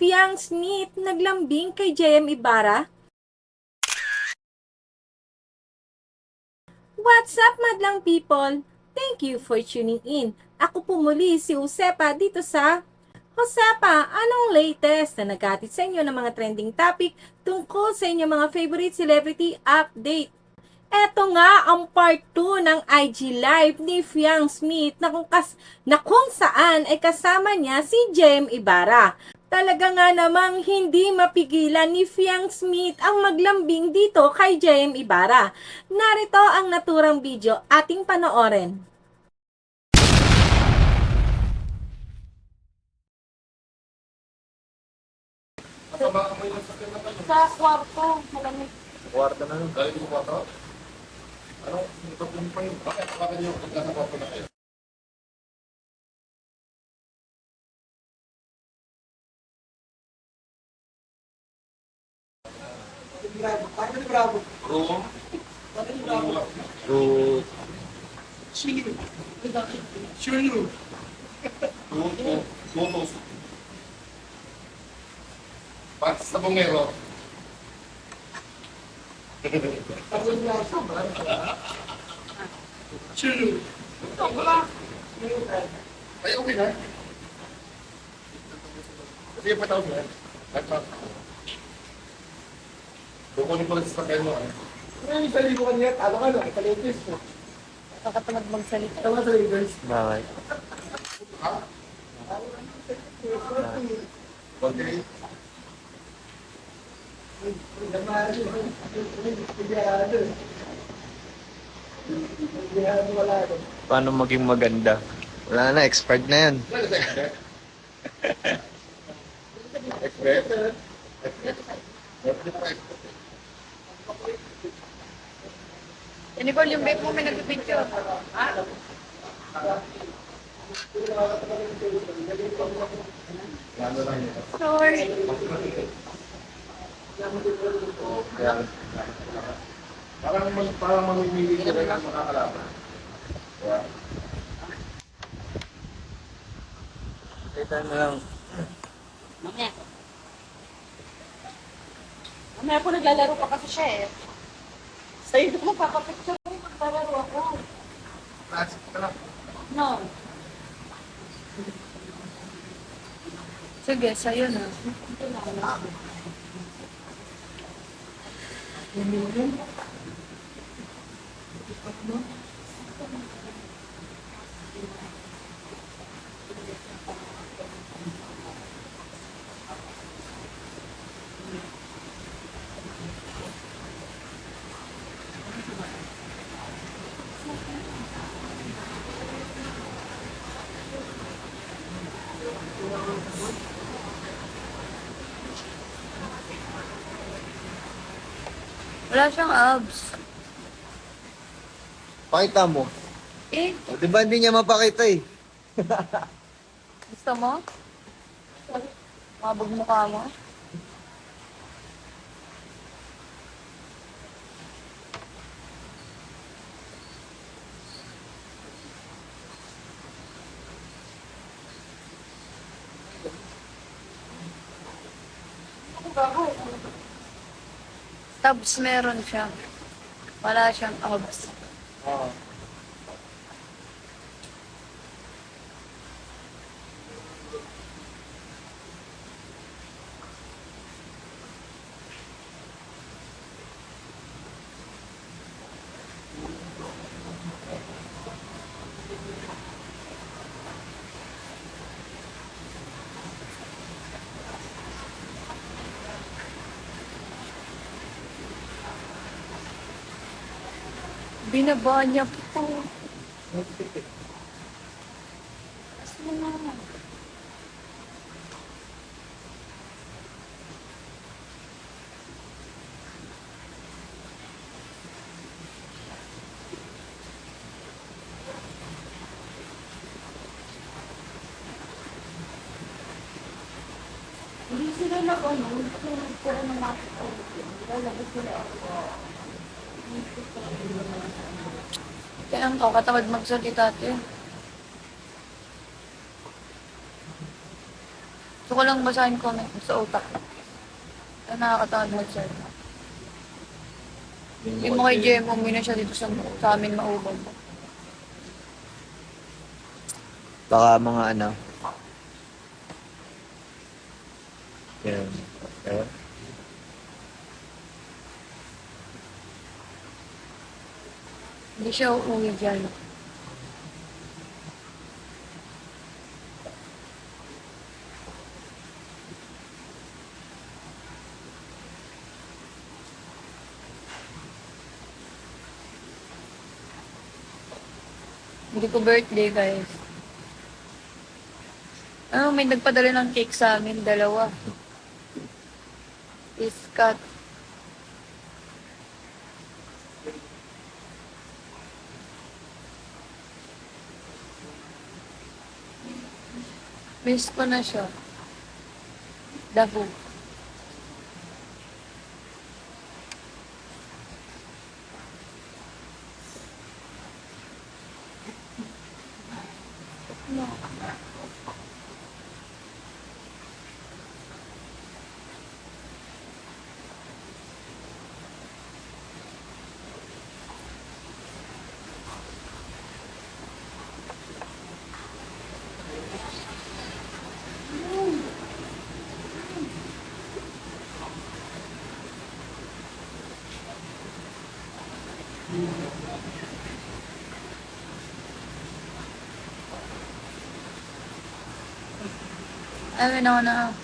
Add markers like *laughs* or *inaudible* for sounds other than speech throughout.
Fiang Smith naglambing kay JM Ibarra? What's up, madlang people? Thank you for tuning in. Ako po muli si Josepa dito sa Josepa, anong latest na nagkatid sa inyo ng mga trending topic tungkol sa inyong mga favorite celebrity update? Eto nga ang part 2 ng IG Live ni Fiang Smith na kung, kas, na kung saan ay kasama niya si Jem Ibarra. Talaga nga namang hindi mapigilan ni Fiang Smith ang maglambing dito kay Jem Ibarra. Narito ang naturang video ating panoorin. Masama amoy ng sakyan na tayo. Sa kwarto, malamig. Kwarto na yun. Dahil yung kwarto. Ano? Ito po pa yun. Bakit? Bakit yung nasa kwarto na kayo? Room. So, Tuto. Tutos. Pats sa bungero. Ay, okay na. Sige, patawag na. Nagpa- Kukunin ko lang sa sakyan mo. eh. Ano yung sarili ko kanina? Ano ka no? Sa latest mo. Nakatamad magsalita. Ito nga sa latest. bakit? Ha? Okay. Paano maging maganda? Wala na, expert na yan. *laughs* Expert. Expert? Expert. Eh, Nicole, yung babe mo may lang yun. Sorry. Parang, mag- parang mamimili ka rin ng mga kalaban. Kaya, Kita na lang. Mamaya. Mamaya po naglalaro pa kasi siya eh. Sa'yo mo, papapicture mo, maglalaro ako. plastic ka lang. No. Sige, sa'yo na. Wala siyang abs. Pakita mo. Eh, O, di ba hindi niya mapakita eh? gusto mo? Mabog mukha mo? Tabs meron siya. Wala siyang abs. Binaba niya po. Kasi na. Hindi sila nag-ano, nagkaroon ng mga Lalabas sila ako. Kaya ang kakatamad magsalita ate. Gusto ko lang basahin comment sa utak. Kaya nakakatamad mag-search. Yung mga JM, umuwi na siya dito sa, sa amin maubag. Baka mga ano. Yan. Okay. Hindi siya uuwi dyan. Hindi ko birthday, guys. Ano, may nagpadala ng cake sa amin, dalawa. Iskat. Miss ko na siya. Dabu. Ay, na na.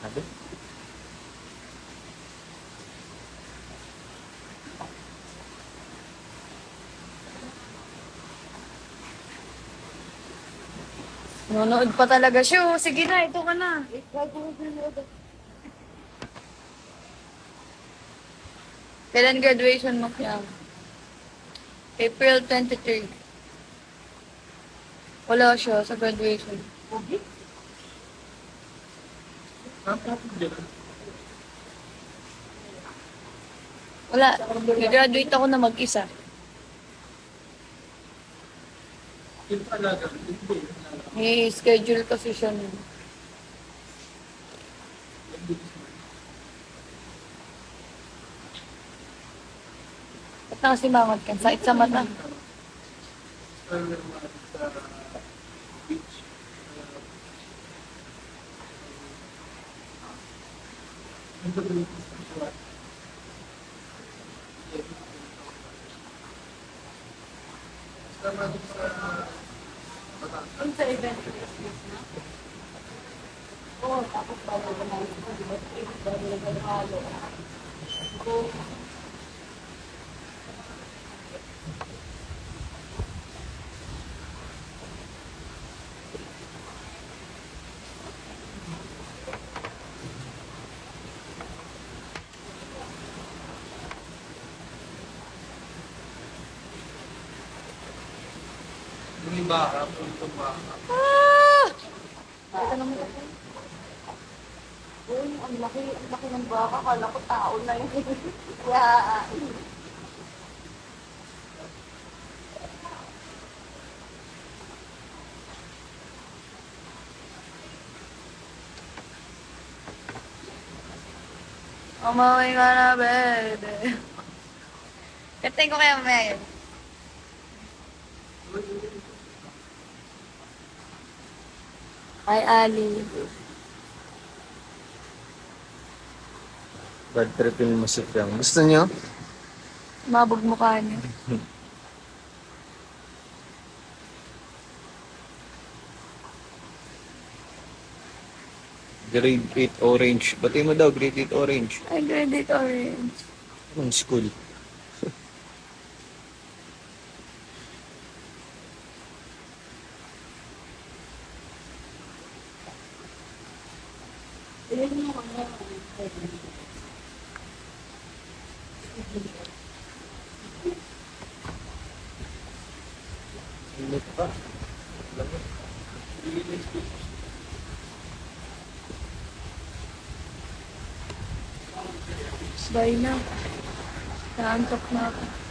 Sabi? Nanonood pa talaga siya. oh. Sige na, ito ka na. Kailan graduation mo kaya? April 23. Wala siya sa graduation. Wala. Graduate ako na mag-isa. May schedule kasi siya nun. Nakasimangot ka? Sakit sa mata. Sa event. Oo, tapos bago ko na ito, di ba? Bago na halo. Yung baka, pulitong baka. Ito naman ako. Uy, ang laki, ang laki ng baka. Kala ko tao na yun. *laughs* Kaya, Umuwi ka na, baby. Katay ko kaya mamaya yun. Ay, Ali. Bad tripin mo si Piang. Gusto niyo? Mabog mukha niya. *laughs* Grade 8 orange. Pati mo daw, grade 8 orange. Ay, grade 8 orange. Anong school? Bye na. Naantok na ako.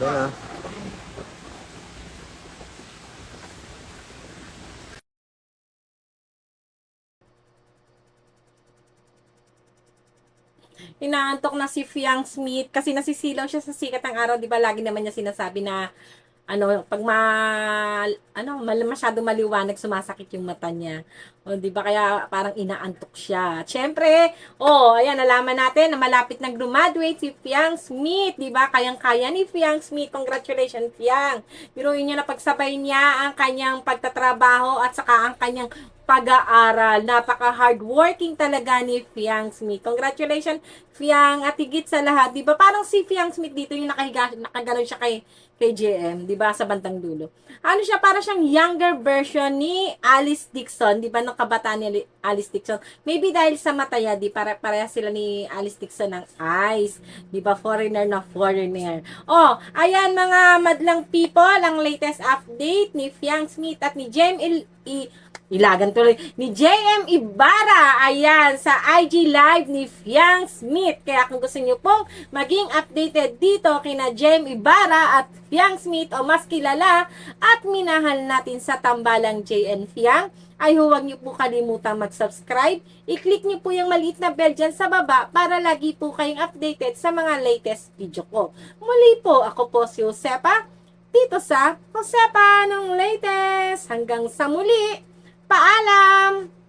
Doon ah. inaantok na si Fiang Smith kasi nasisilaw siya sa sikat ng araw, 'di ba? Lagi naman niya sinasabi na ano, pag ma ano, masyado maliwanag sumasakit yung mata niya. O, 'di ba? Kaya parang inaantok siya. Siyempre, oh, ayan nalaman natin na malapit nang graduate si Fiang Smith, 'di ba? Kayang-kaya ni Fiang Smith. Congratulations, Fiang. Biruin niyo na pagsabay niya ang kanyang pagtatrabaho at saka ang kanyang pag-aaral. Napaka-hardworking talaga ni Fiang Smith. Congratulations, Fiang. At higit sa lahat, di ba parang si Fiang Smith dito yung nakahiga, nakaganon siya kay, kay JM, di ba, sa bantang dulo. Ano siya, para siyang younger version ni Alice Dixon, di ba, ng kabataan ni Alice Dixon. Maybe dahil sa mataya, di para pareha sila ni Alice Dixon ng eyes. Di ba, foreigner na foreigner. Oh, ayan mga madlang people, ang latest update ni Fiang Smith at ni Jem Il, I, Ilagan tuloy ni JM Ibarra. Ayan, sa IG Live ni Fiang Smith. Kaya kung gusto nyo pong maging updated dito kina JM Ibarra at Fiang Smith o mas kilala at minahal natin sa tambalang JN Fiang, ay huwag niyo po kalimutang mag-subscribe. I-click niyo po yung maliit na bell dyan sa baba para lagi po kayong updated sa mga latest video ko. Muli po, ako po si Josepa dito sa Josepa ng latest. Hanggang sa muli. Paalam!